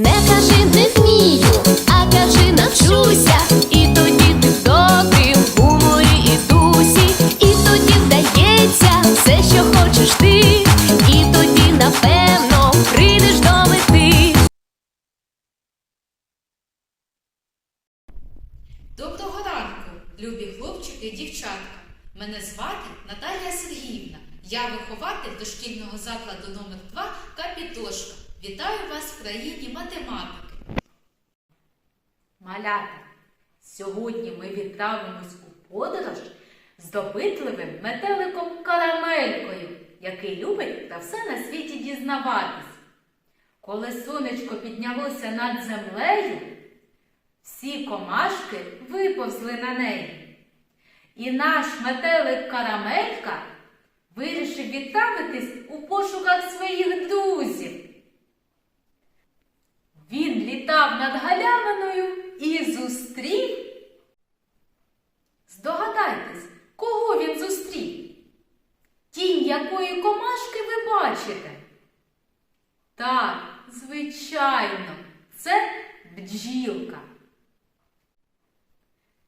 Не кажи не вмію, а кажи навчуся. І тоді ти в добрім гуморі і дусі, і тоді вдається все, що хочеш ти, і тоді напевно прийдеш до мети. Доброго ранку, любі хлопчики і дівчатка. Мене звати Наталія Сергіївна. Я вихователь дошкільного закладу номер 2 Капітошка. Вітаю країні математики. Малята, сьогодні ми відправимось у подорож з допитливим метеликом карамелькою, який любить про все на світі дізнаватись. Коли сонечко піднялося над землею, всі комашки виповзли на неї. І наш метелик карамелька вирішив відправитись у пошуках своїх друзів. Він літав над галявиною і зустрів. Здогадайтесь, кого він зустрів? Тінь якої комашки ви бачите? Так, звичайно, це бджілка.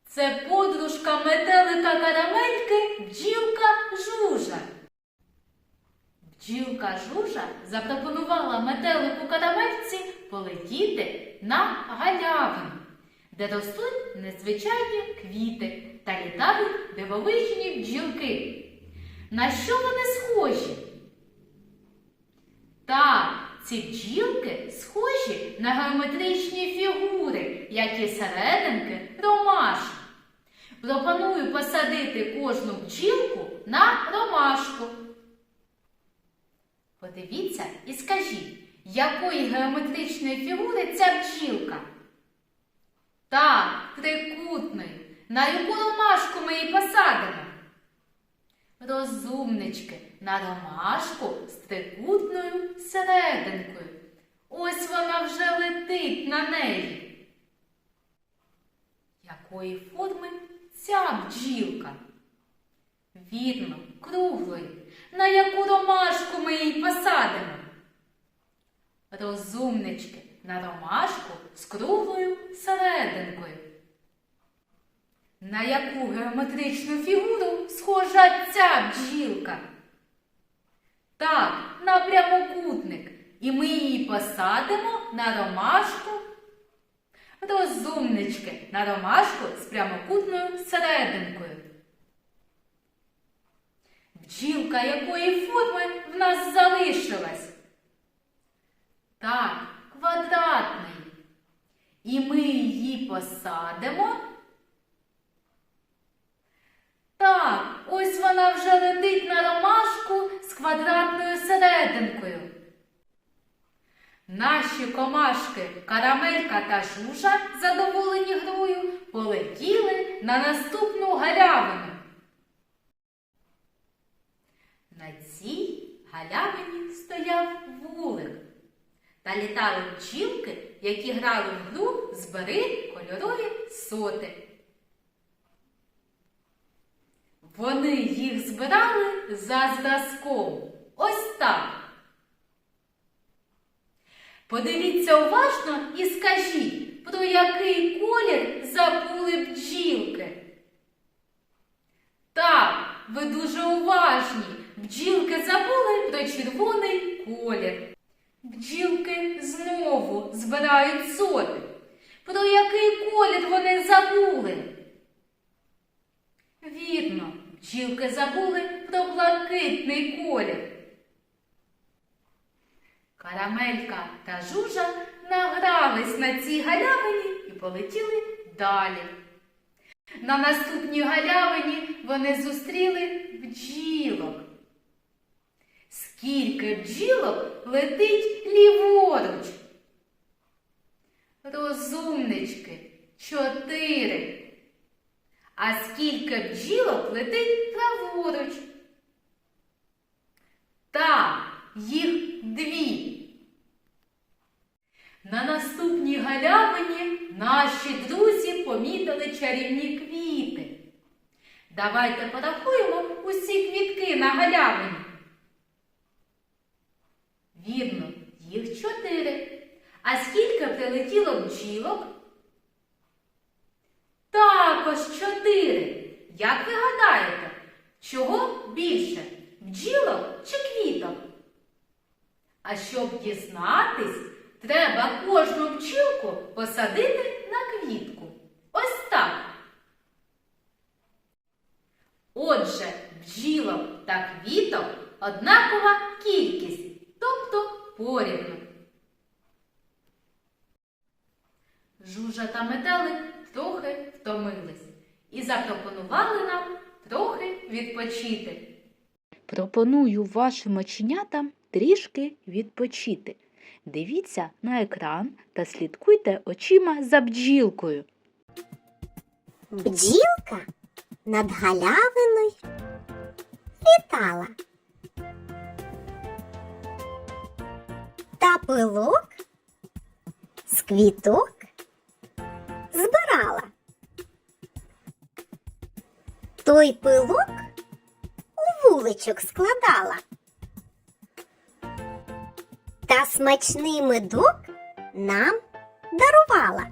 Це подружка метелика карамельки бджілка жужа. Бджілка жужа запропонувала метелику полетіти на галявину, де ростуть незвичайні квіти та літають дивовижні бджілки. На що вони схожі? Так, ці бджілки схожі на геометричні фігури, які серединки ромашки. Пропоную посадити кожну бджілку на ромашку. Подивіться і скажіть, якої геометричної фігури ця бджілка? Так, трикутної. На яку ромашку ми її посадимо? Розумнички, на ромашку з трикутною серединкою. Ось вона вже летить на неї. Якої форми ця бджілка? Вірно, круглої. На яку ромашку ми її посадимо? Розумнички, на ромашку з круглою серединкою. На яку геометричну фігуру схожа ця бджілка? Так, на прямокутник. І ми її посадимо на ромашку. Розумнички, на ромашку з прямокутною серединкою. Бджілка якої форми в нас залишилась? Так, квадратний. І ми її посадимо. Так, ось вона вже летить на ромашку з квадратною серединкою. Наші комашки Карамелька та Жужа, задоволені грою, полетіли на наступну галявину. На цій галявині стояв вулик. Та літали бджілки, які грали в гру збери кольорові соти. Вони їх збирали за зразком. Ось так. Подивіться уважно і скажіть, про який колір забули бджілки. Так, ви дуже уважні. Бджілки забули про червоний колір. Бджілки знову збирають соти. Про який колір вони забули? Вірно, бджілки забули про блакитний колір. Карамелька та жужа награлись на цій галявині і полетіли далі. На наступній галявині вони зустріли бджілок. Скільки бджілок летить ліворуч? Розумнички, чотири. А скільки бджілок летить праворуч? Так, їх дві. На наступній галявині наші друзі помітили чарівні квіти. Давайте порахуємо усі квітки на галявині. Вірно, їх чотири. А скільки прилетіло бджілок? Також чотири. Як ви гадаєте, чого більше? Бджілок чи квіток? А щоб дізнатись, треба кожну бджілку посадити на квітку. Ось так. Отже, бджілок та квіток однакова кількість, тобто порівну. Жужа та метелик трохи втомились і запропонували нам трохи відпочити. Пропоную вашим оченятам трішки відпочити. Дивіться на екран та слідкуйте очима за бджілкою. Бджілка над галявиною літала. Та пилок з квіток збирала. Той пилок у вуличок складала. Та смачний медок нам дарувала.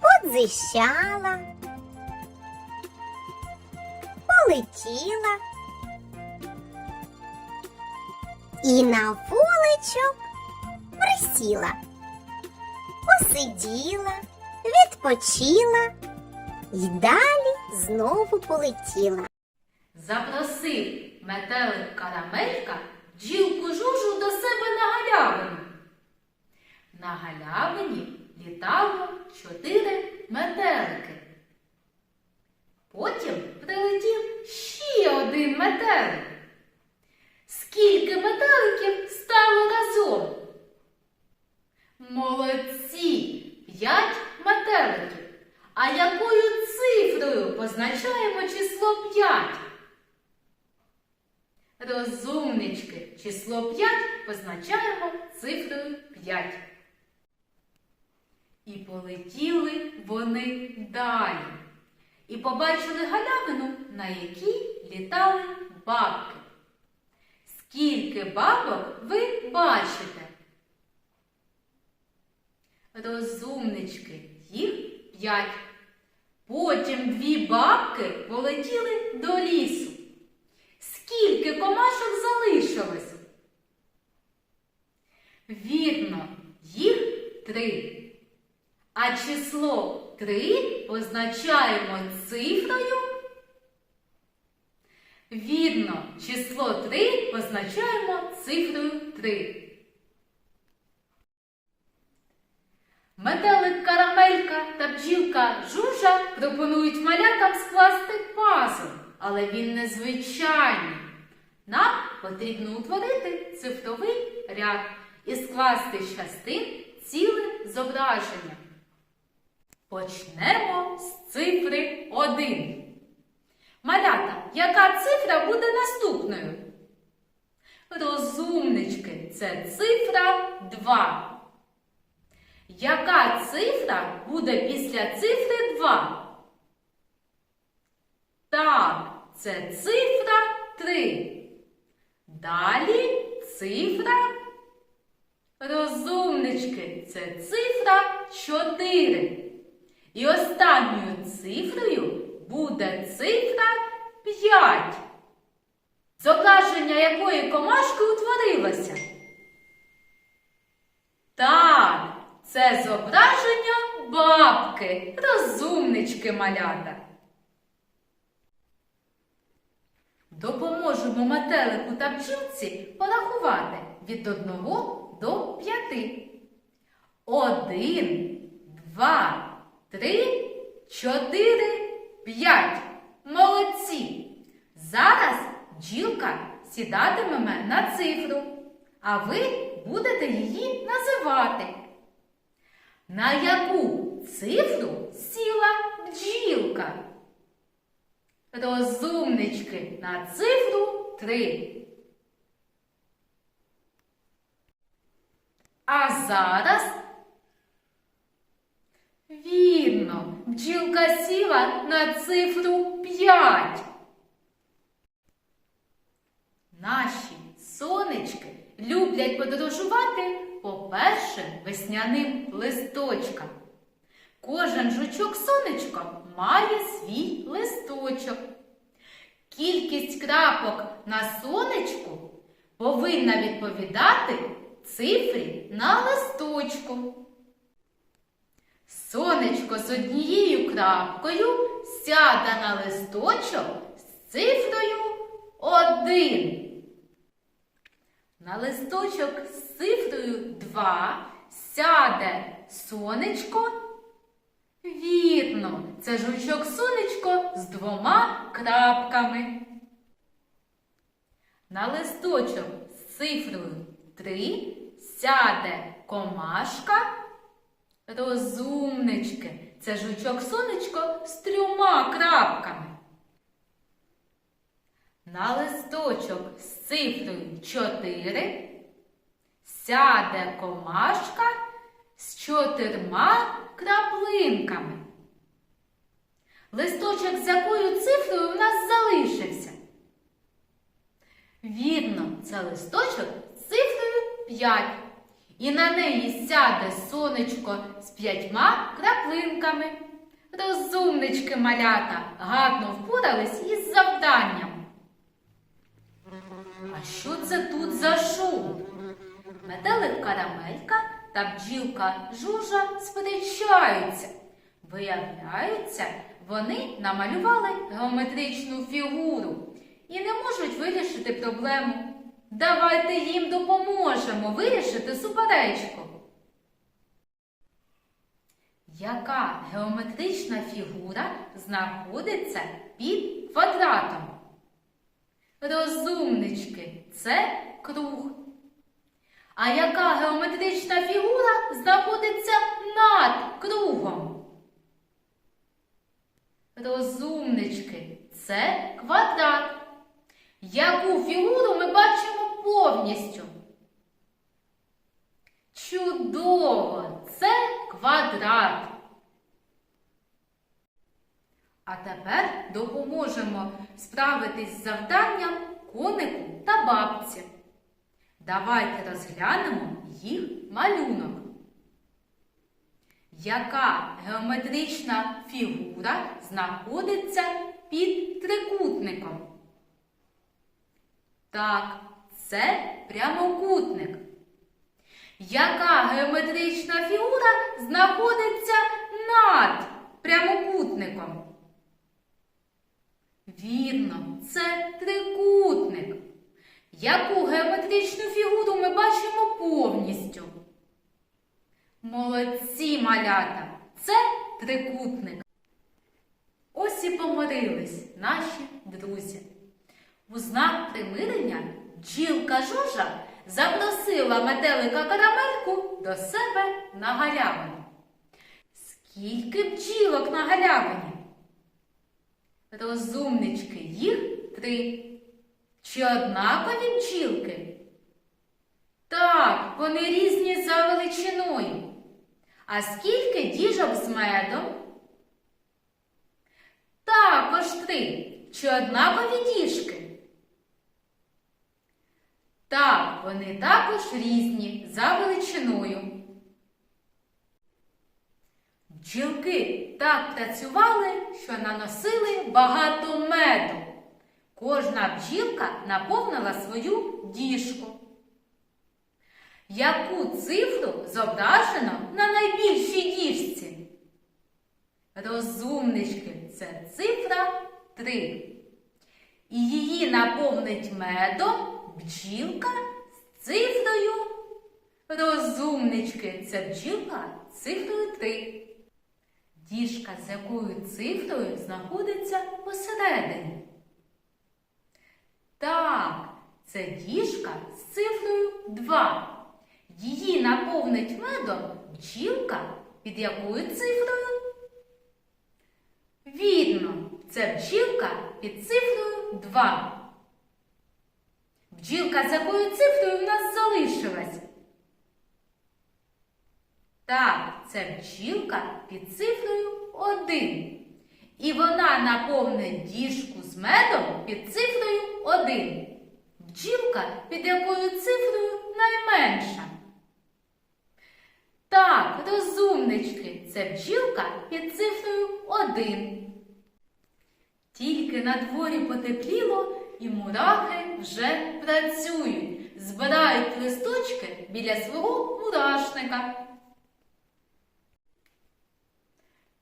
Подзищала, полетіла і на вуличок присіла, посиділа, відпочила і далі знову полетіла. Запросив метелик карамелька бджілку жужу до себе на галявину. На галявині літало чотири метелики. Потім прилетів ще один метелик. Скільки метеликів стало разом? Молодці! П'ять метеликів. А якою цифрою позначаємо число п'ять? Розумнички, число 5 позначаємо цифрою 5. І полетіли вони далі. І побачили галявину, на якій літали бабки. Скільки бабок ви бачите? Розумнички, їх 5. Потім дві бабки полетіли до лісу. Скільки комашок залишилось? Вірно, їх три. А число три позначаємо цифрою. Вірно, число три позначаємо цифрою три. Метелик карамелька та бджілка жужа пропонують малятам скласти пазл, але він незвичайний. Нам потрібно утворити цифровий ряд і скласти з частин ціле зображення. Почнемо з цифри 1. Малята, яка цифра буде наступною? Розумнички, це цифра 2. Яка цифра буде після цифри 2? Так, це цифра 3. Далі цифра. Розумнички, це цифра 4. І останньою цифрою буде цифра 5. Зображення якої комашки утворилося? Так, це зображення бабки, розумнички малята. Допоможемо метелику та бджілці порахувати від 1 до 5. Один, два, три, чотири, п'ять. Молодці! Зараз бджілка сідатиме на цифру, а ви будете її називати. На яку цифру сіла бджілка? Розумнички на цифру 3. А зараз вірно, бджілка сіла на цифру 5. Наші сонечки люблять подорожувати по першим весняним листочкам. Кожен жучок сонечко має свій листочок. Кількість крапок на сонечку повинна відповідати цифрі на листочку. Сонечко з однією крапкою сяде на листочок з цифрою 1. На листочок з цифрою 2 сяде сонечко. Вірно, це жучок сонечко з двома крапками. На листочок з цифрою 3 сяде комашка. Розумнички, це жучок сонечко з трьома крапками. На листочок з цифрою 4 сяде комашка з чотирма краплинками. Листочок з якою цифрою в нас залишився? Вірно, це листочок з цифрою 5. І на неї сяде сонечко з п'ятьма краплинками. Розумнички малята гарно впорались із завданням. А що це тут за шум? Метелик карамелька та бджілка жужа сперечаються. Виявляється, вони намалювали геометричну фігуру і не можуть вирішити проблему. Давайте їм допоможемо вирішити суперечку. Яка геометрична фігура знаходиться під квадратом? Розумнички, це круг. А яка геометрична фігура знаходиться над кругом? Розумнички, це квадрат. Яку фігуру ми бачимо повністю? Чудово! Це квадрат. А тепер допоможемо справитись з завданням конику та бабці. Давайте розглянемо їх малюнок. Яка геометрична фігура знаходиться під трикутником? Так, це прямокутник. Яка геометрична фігура знаходиться над прямокутником? Вірно, це трикутник. Яку геометричну фігуру ми бачимо повністю? Молодці малята! Це трикутник. Ось і помирились наші друзі. У знак примирення бджілка жужа запросила метелика карамельку до себе на галявину. Скільки бджілок на галявині? Розумнички, їх три. Чи однакові бджілки? Так, вони різні за величиною. А скільки діжок з медом? Також три. Чи однакові діжки? Так, вони також різні за величиною. Бджілки так працювали, що наносили багато меду. Кожна бджілка наповнила свою діжку. Яку цифру зображено на найбільшій діжці? Розумнички, це цифра 3. І її наповнить медом бджілка з цифрою. Розумнички, це бджілка з цифрою 3. Діжка з якою цифрою знаходиться посередині. Так, це діжка з цифрою 2. Її наповнить медом бджілка під якою цифрою? Вірно, це бджілка під цифрою 2. Бджілка з якою цифрою в нас залишилась? Так, це бджілка під цифрою 1. І вона наповнить діжку з медом під цифрою 1. Бджілка під якою цифрою найменша? Так, розумнички, це бджілка під цифрою 1. Тільки на дворі потепліло, і мурахи вже працюють, збирають листочки біля свого мурашника.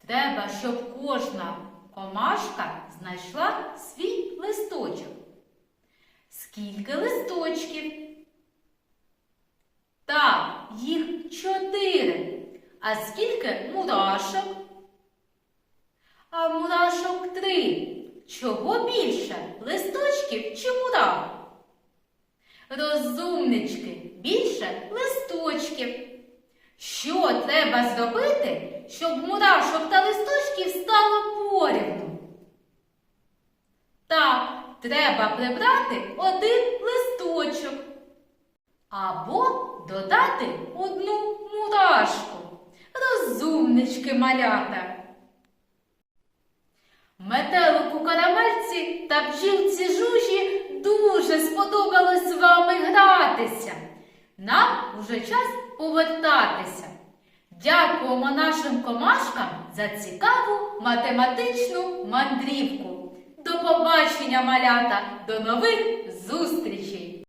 Треба, щоб кожна комашка знайшла свій листочок. Скільки листочків? Так, їх чотири. А скільки мурашок? А мурашок три. Чого більше? Листочків чи мурах? Розумнички, більше листочків. Що треба зробити, щоб мурашок та листочків стало порівну? Так, треба прибрати один листочок. Або додати одну мурашку. Розумнички малята. Метелику карамельці та бджілці жужі дуже сподобалось з вами гратися. Нам уже час повертатися. Дякуємо нашим комашкам за цікаву математичну мандрівку. До побачення, малята! До нових зустрічей!